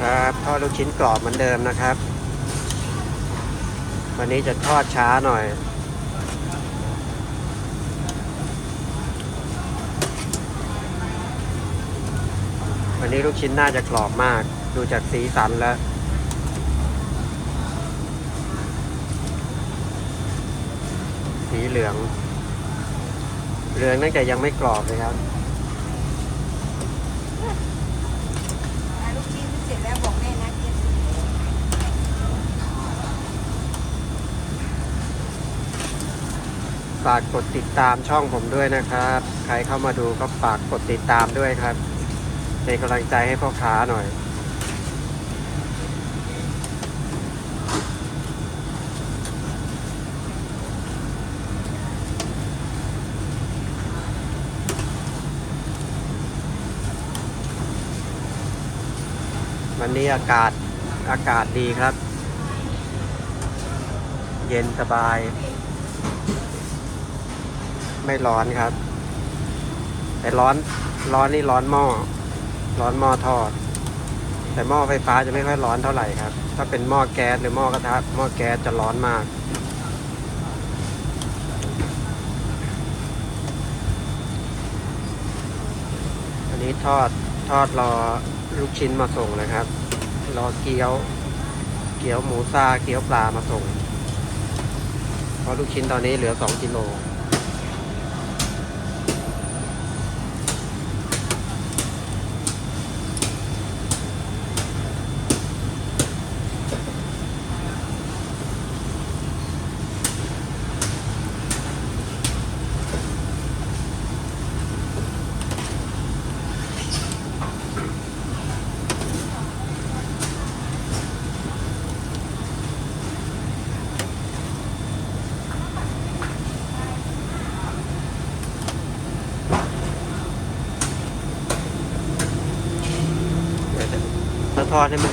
ครับทอดลูกชิ้นกรอบเหมือนเดิมนะครับ วันนี้จะทอดช้าหน่อย วันนี้ลูกชิ้นน่าจะกรอบมาก ดูจากสีสันแล้วสีเหลือง เหลืองตั้งแต่ยังไม่กรอบเลยครับ อะลูกชิ้นเสร็จแล้วบอกแม่นะเกียร์ ฝากกดติดตามช่องผมด้วยนะครับ ใครเข้ามาดูก็ฝากกดติดตามด้วยครับ เป็นกำลังใจให้พ่อค้าหน่อยวันนี้อากาศอากาศดีครับ เย็นสบาย ไม่ร้อนครับ แต่ร้อนร้อนนี่ร้อนหม้อ ร้อนหม้อทอด แต่หม้อไฟฟ้าจะไม่ค่อยร้อนเท่าไหร่ครับ ถ้าเป็นหม้อแก๊สหรือหม้อกระทะหม้อแก๊สจะร้อนมากอันนี้ทอดทอดรอลูกชิ้นมาส่งนะครับ รอเกี๊ยว เกี๊ยวหมูซาเกี๊ยวปลามาส่ง เพราะลูกชิ้นตอนนี้เหลือ2กิโล ถ้าท อดให้มัน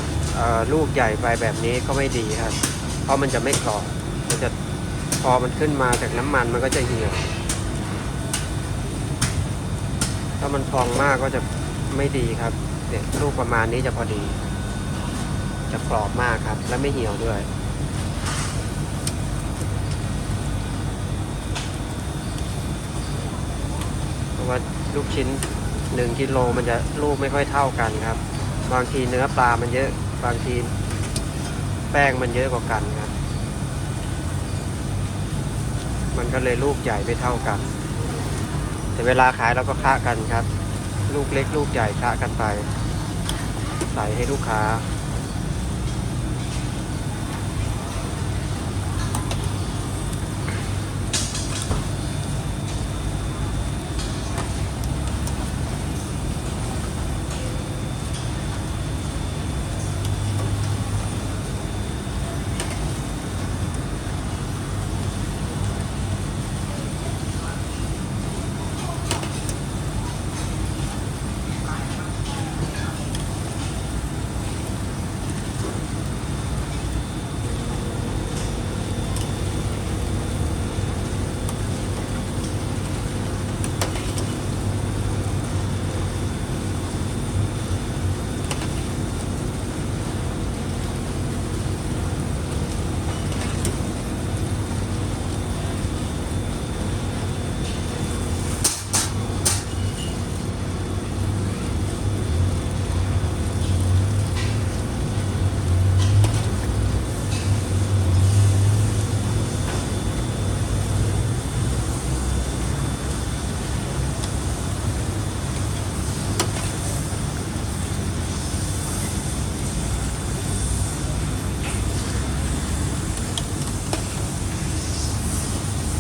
ลูกใหญ่ไปแบบนี้ก็ไม่ดีครับ เพราะมันจะไม่กรอบ มันจะพอมันขึ้นมาจากน้ำมันมันก็จะเหี่ยว ถ้ามันพองมากก็จะไม่ดีครับเนี่ยลูกประมาณนี้จะพอดี จะกรอบมากครับ และไม่เหี่ยวด้วยเพราะว่าลูกชิ้นหนึ่งกิโลมันจะลูกไม่ค่อยเท่ากันครับ บางทีเนื้อปลามันเยอะ บางทีแป้งมันเยอะกว่ากันครับ มันก็เลยลูกใหญ่ไม่เท่ากัน แต่เวลาขายเราก็ค้ากันครับ ลูกเล็กลูกใหญ่ค้ากันไป ใส่ให้ลูกค้า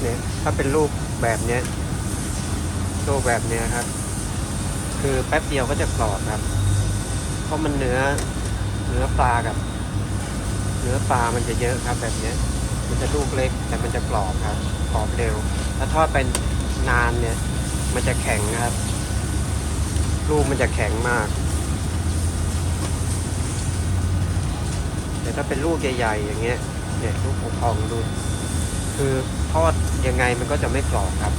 เนี่ย ถ้าเป็นลูกแบบเนี้ยลูกแบบเนี้ยครับ คือแป๊บเดียวก็จะกรอบครับ เพราะมันเนื้อเนื้อปลากับ เนื้อปลามันจะเยอะครับ แบบเนี้ย มันจะลูกเล็ก แต่มันจะกรอบครับกรอบเร็ว ถ้าทอดเป็นนานเนี่ย มันจะแข็งครับลูกมันจะแข็งมากแต่ถ้าเป็นลูกใหญ่ๆอย่างเงี้ยเนี่ยลูกพองๆดู คือทอดยังไงมันก็จะไม่กรอบครับ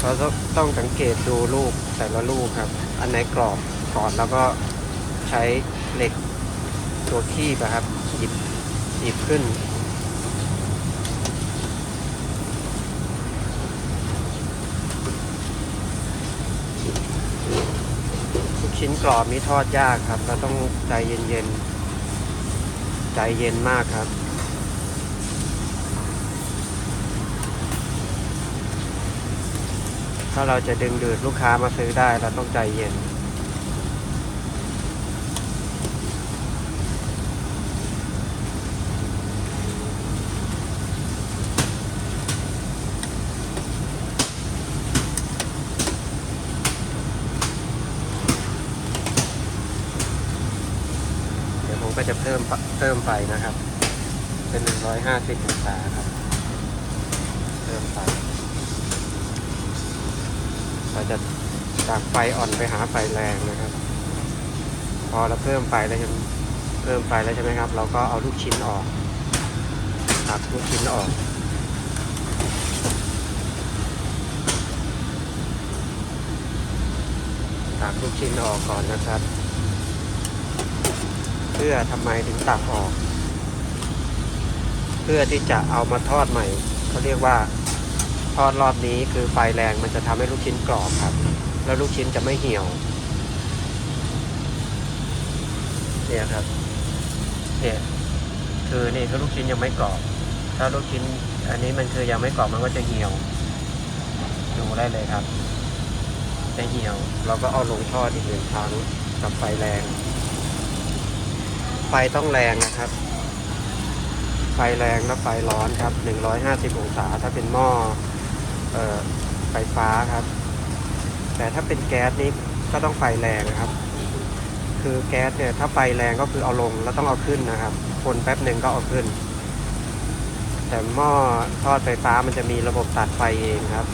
เราต้องต้องสังเกตดูลูกแต่ละลูกครับ อันไหนกรอบก่อนแล้วก็ใช้เหล็กตัวคีบอะครับหยิบหยิบขึ้น ลูก ชิ้นกรอบนี้ทอดยากครับ เราต้องใจเย็นๆ ใจเย็นมากครับ ถ้าเราจะดึงดูดลูกค้ามาซื้อได้เราต้องใจเย็น เดี๋ยวผม ก็จะเพิ่มเพิ่มไฟนะครับ เป็น150องศาครับ เพิ่มไฟเราจะจากไฟอ่อนไปหาไฟแรงนะครับ พอเราเพิ่มไฟแล้วเพิ่มไฟแล้วใช่ไหมครับ เราก็เอาลูกชิ้นออกตักลูกชิ้นออกตักลูกชิ้นออกก่อนนะครับ เพื่อทำไมถึงตักออก เพื่อที่จะเอามาทอดใหม่เขาเรียกว่าทอดรอบนี้คือไฟแรงมันจะทำให้ลูกชิ้นกรอบครับ แล้วลูกชิ้นจะไม่เหี่ยวเนี่ยครับเนี่ยคือนี่คือลูกชิ้นยังไม่กรอบ ถ้าลูกชิ้นอันนี้มันคือยังไม่กรอบมันก็จะเหี่ยว ดูได้เลยครับจะเหี่ยว เราก็เอาลงทอดอีกหนึ่งครั้งกับไฟแรง ไฟต้องแรงนะครับ ไฟแรงและไฟร้อนครับ 150 องศา ถ้าเป็นหม้อออไฟฟ้าครับ แต่ถ้าเป็นแก๊สนี่ก็ต้องไฟแรงนะครับ คือแก๊สเนี่ยถ้าไฟแรงก็คือเอาลงแล้วต้องเอาขึ้นนะครับ คนแป๊บหนึ่งก็เอาขึ้น แต่หม้อทอดไฟฟ้ามันจะมีระบบตัดไฟเองครับ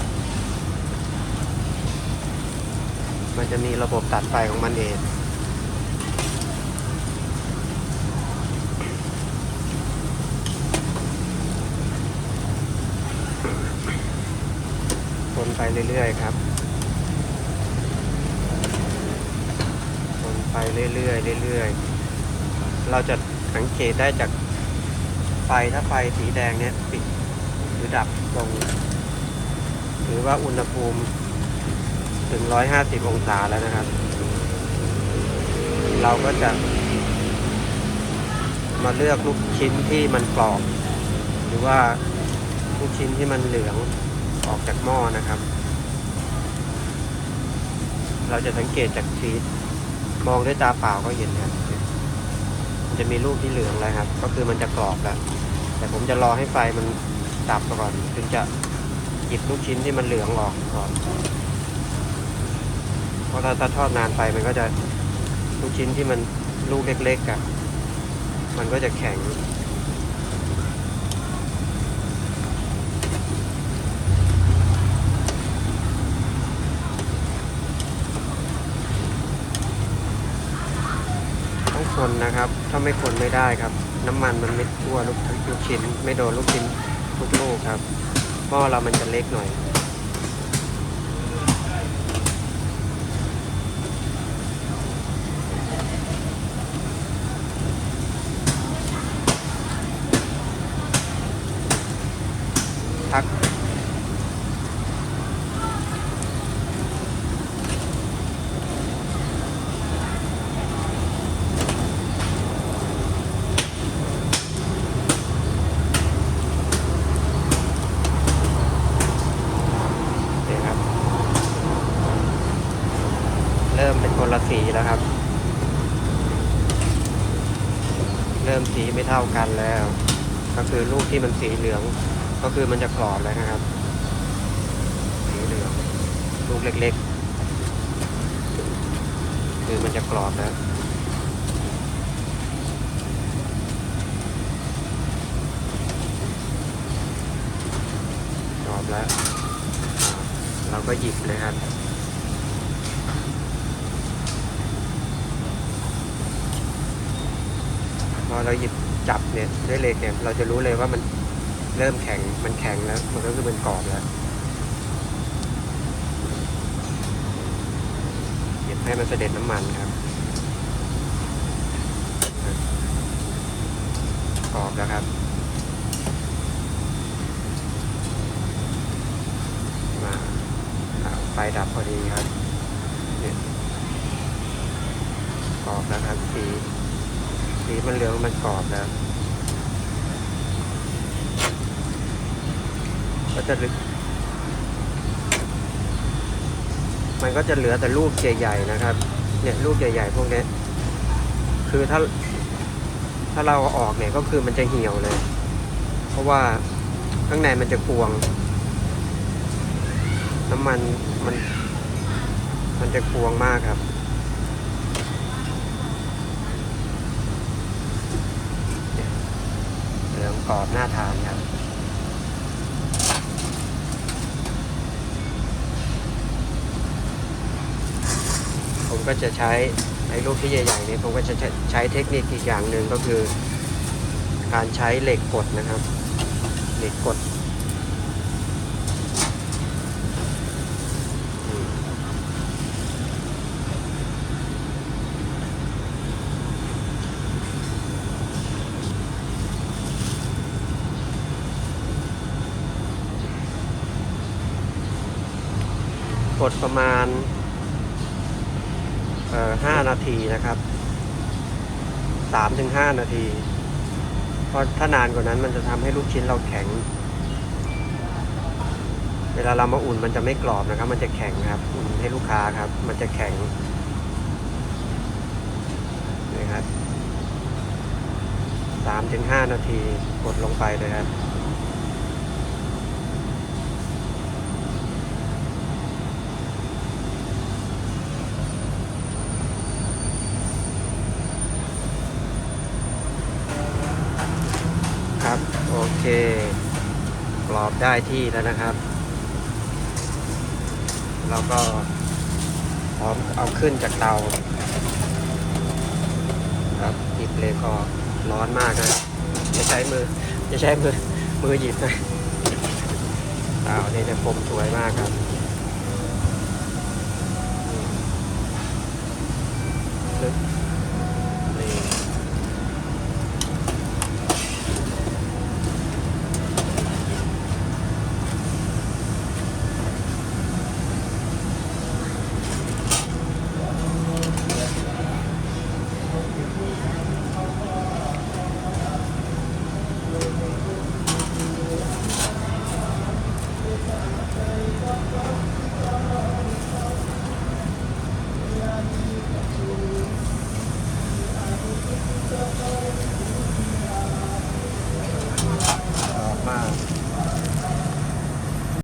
มันจะมีระบบตัดไฟของมันเอง คน ไปเรื่อยๆครับคนไปเรื่อยๆเรื่อยๆ เราจะสังเกตได้จากไฟถ้าไฟสีแดงเนี่ยปิดหรือดับลง หรือว่าอุณหภูมิถึง 150 องศาแล้วนะครับ เราก็จะ มาเลือกลูกชิ้นที่มันกรอบ หรือว่าลูกชิ้นที่มันเหลือง ออกจากหม้อนะครับ เราจะสังเกตจากชีสมองด้วยตาเปล่าก็เห็นครับมันจะมีลูกที่เหลืองแล้วครับ ก็คือมันจะกรอบแล้วแต่ผมจะรอให้ไฟมันดับก่อนถึงจะหยิบลูกชิ้นที่มันเหลืองออกก่อนเพราะถ้าทอดนานไปมันก็จะลูกชิ้นที่มันลูกเล็กๆอะมันก็จะแข็ง ต้อง คนนะครับ ถ้าไม่คนไม่ได้ครับ น้ำมันมันไม่ทั่วลูกลูกชิ้น ไม่โดนลูกชิ้นทุกลูกครับหม้อเรามันจะเล็กหน่อย พัก เนี่ยครับ เริ่มเป็นคนละสีแล้วครับ เริ่มสีไม่เท่ากันแล้ว ก็คือลูก ที่มันสีเหลือง ก็คือมันจะกรอบแล้วนะครับ สีเหลืองลูกเล็กๆ คือมันจะกรอบแล้วกรอบแล้ว เราก็หยิบเลยครับพอเราหยิบ จับเนี่ยด้วยเหล็กเนี่ยเราจะรู้เลยว่ามันเริ่มแข็งมันแข็งแล้ว มันก็คือมันกรอบแล้วเก็บให้มันเสด็จน้ำมันครับกรอบแล้วครับ มาไฟดับพอดีครับกรอบแล้วครับสี สีมันเหลืองมันกรอบแล้วก็จะลือมันก็จะเหลือแต่ลูกใหญ่ๆนะครับ เนี่ยลูกใหญ่ ๆ พวกนี้คือถ้าถ้าเราอาออกเนี่ยก็คือมันจะเหี่ยวเลย เพราะว่าข้างในมันจะกวง น้ำมันมัน มันจะกวงมากครับ เนี่ยเหลือง กรอบน่าทานครับผมก็จะใช้ไอ้ลูกที่ใหญ่ๆนี้ผมก็จะใช้ใช้เทคนิคอีกอย่างหนึ่งก็คือ การใช้เหล็กกดนะครับ เหล็กกด ดประมาณเอ่อห้านาทีนะครับสามถึงห้านาที เพราะถ้านานกว่านั้นมันจะทำให้ลูกชิ้นเราแข็ง เวลาเรามาอุ่นมันจะไม่กรอบนะครับ มันจะแข็งครับ อุ่นให้ลูกค้าครับ มันจะแข็งนี่ครับสามถึงห้านาทีกดลงไปเลยครับ โอเค กรอบ ได้ที่แล้วนะครับ เราก็พร้อมเอาขึ้นจากเตาครับหยิบเลยก็ร้อนมากนะจะใช้มือจะใช้มือมือหยิบนะเตาเนี่ยจะคมสวยมากครับลึก